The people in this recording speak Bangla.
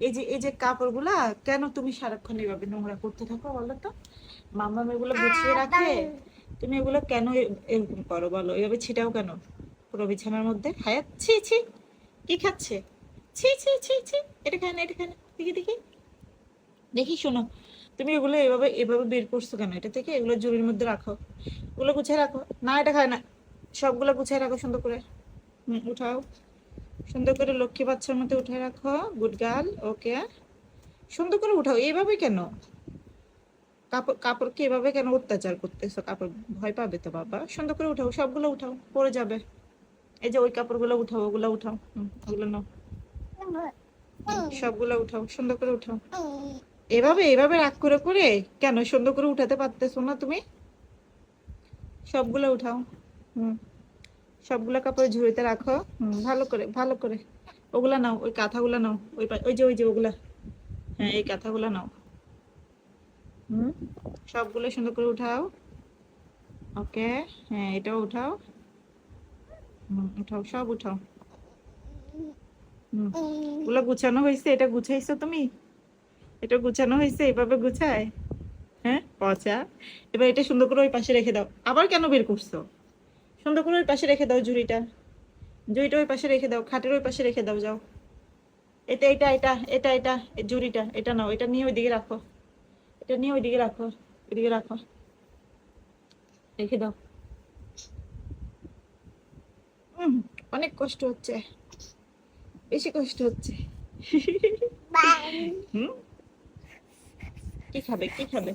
এই যে এই যে কাপড়গুলা কেন তুমি সারাক্ষণ এভাবে নোংরা করতে থাকো বলো তো? মামা এগুলো গুছিয়ে রাখে? তুমি এগুলো কেন এরকম করো বলো? এভাবে ছিটাও কেন? পুরো বিছানার মধ্যে? হায়াত ছি ছি। কি খাচ্ছে? ছি ছি ছি ছি। এটা খায় না এটা খায় না। দেখি দেখি। দেখি শোনো। তুমি এগুলো এভাবে এভাবে বের করছ কেন? এটা থেকে এগুলো জুড়ির মধ্যে রাখো। ওগুলো গুছিয়ে রাখো। না এটা খায় না। সবগুলো গুছিয়ে রাখো সুন্দর করে। হুম, উঠাও। সুন্দর করে লক্ষ্মী বাচ্চার মধ্যে উঠে রাখো গুড গার্ল ওকে সুন্দর করে উঠাও, এইভাবে কেন? কাপড়, কাপড়কে এভাবে কেন অত্যাচার করতেছো? কাপড় ভয় পাবে তো বাবা। সুন্দর করে উঠাও, সবগুলো উঠাও, পড়ে যাবে। এই যে ওই কাপড়গুলো উঠাও, ওগুলো উঠাও। ওগুলো নাও। সবগুলো উঠাও, সুন্দর করে উঠাও। এভাবে এভাবে রাগ করে করে কেন সুন্দর করে উঠাতে পারতেছো না তুমি? সবগুলো উঠাও। হুম। সবগুলো কাপড় ঝুড়িতে রাখো। ভালো করে ভালো করে। ওগুলা নাও ওই কাঁথাগুলো নাও। ওই ওই যে ওই যে ওগুলা। হ্যাঁ এই কাঁথাগুলো নাও। হুম। সবগুলো সুন্দর করে উঠাও। ওকে হ্যাঁ এটাও উঠাও। হুম উঠাও সব উঠাও। হুম ওগুলো গুছানো হয়েছে এটা গুছাইছো তুমি? এটা গুছানো হয়েছে এভাবে গুছায়? হ্যাঁ পচা। এবার এটা সুন্দর করে ওই পাশে রেখে দাও। আবার কেন বের করছ? সুন্দর করে ওই পাশে রেখে দাও ঝুড়িটা। ঝুড়িটা ওই পাশে রেখে দাও খাটের ওই পাশে রেখে দাও যাও। এটা এটা এটা এটা এটা ঝুড়িটা এটা নাও এটা নিয়ে ওইদিকে রাখো। এটা নিয়ে ওইদিকে রাখো ওইদিকে রাখো। রেখে দাও। অনেক কষ্ট হচ্ছে। বেশি কষ্ট হচ্ছে। হুম? কি খাবে কি খাবে?